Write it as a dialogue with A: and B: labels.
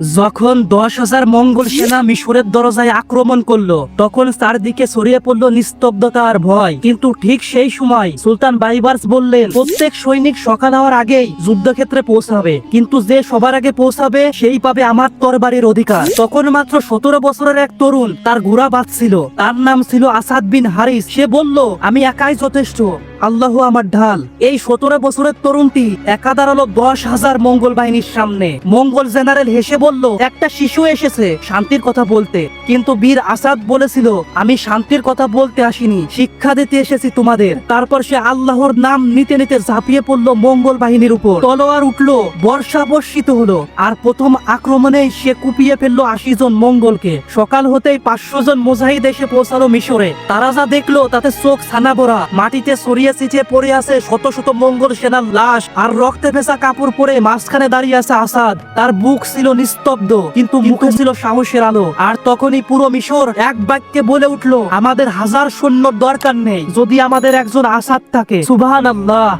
A: যখন দশ হাজার মঙ্গল সেনা মিশরের দরজায় আক্রমণ করল, তখন চারদিকে ছড়িয়ে পড়ল নিস্তব্ধতা আর ভয়। কিন্তু ঠিক সেই সময় সুলতান বাইবার্স বললেন, প্রত্যেক সৈনিক সকাল হওয়ার আগেই যুদ্ধক্ষেত্রে পৌঁছাবে। কিন্তু যে সবার আগে পৌঁছাবে, সেই পাবে আমার তরবারির অধিকার। তখন মাত্র সতেরো বছরের এক তরুণ তার ঘোড়া বাঁচছিল তার নাম ছিল আসাদ বিন হারিস। সে বলল, আমি একাই যথেষ্ট। আল্লাহ আমার ঢাল। এই সতেরো বছরের তরুণটি একা দাঁড়াল দশ হাজার মঙ্গল বাহিনীর সামনে। মঙ্গল জেনারেল হেসে বলল, একটা শিশু এসেছে শান্তির কথা বলতে। কিন্তু বীর আসাদ বলেছিল, আমি শান্তির কথা বলতে আসিনি, শিক্ষা দিতে এসেছি তোমাদের। তারপর সে আল্লাহর নাম নিতে নিতে ঝাঁপিয়ে পড়ল মঙ্গল বাহিনীর উপর। তলোয়ার উঠল, বর্ষা বর্ষিত হলো, আর প্রথম আক্রমণেই সে কুপিয়ে ফেলল আশি জন মঙ্গলকে। সকাল হতেই পাঁচশো জন মুজাহিদ এসে পৌঁছালো মিশরে। তারা যা দেখল, তাতে চোখ ছানা ভরা, মাটিতে ছড়িয়ে ছিটিয়ে পড়ে আছে শত শত মঙ্গল সেনার লাশ আর রক্তে ভেসা কাপড় পরে মাঝখানে দাঁড়িয়ে আছে আসাদ। তার বুক ছিল নিস্তব্ধ কিন্তু মুখে ছিল সাহসের আলো। আর তখনই পুরো মিশর এক বাক্যে বলে উঠল আমাদের হাজার সৈন্য দরকার নেই। যদি আমাদের একজন আসাদ থাকে সুবাহ আল্লাহ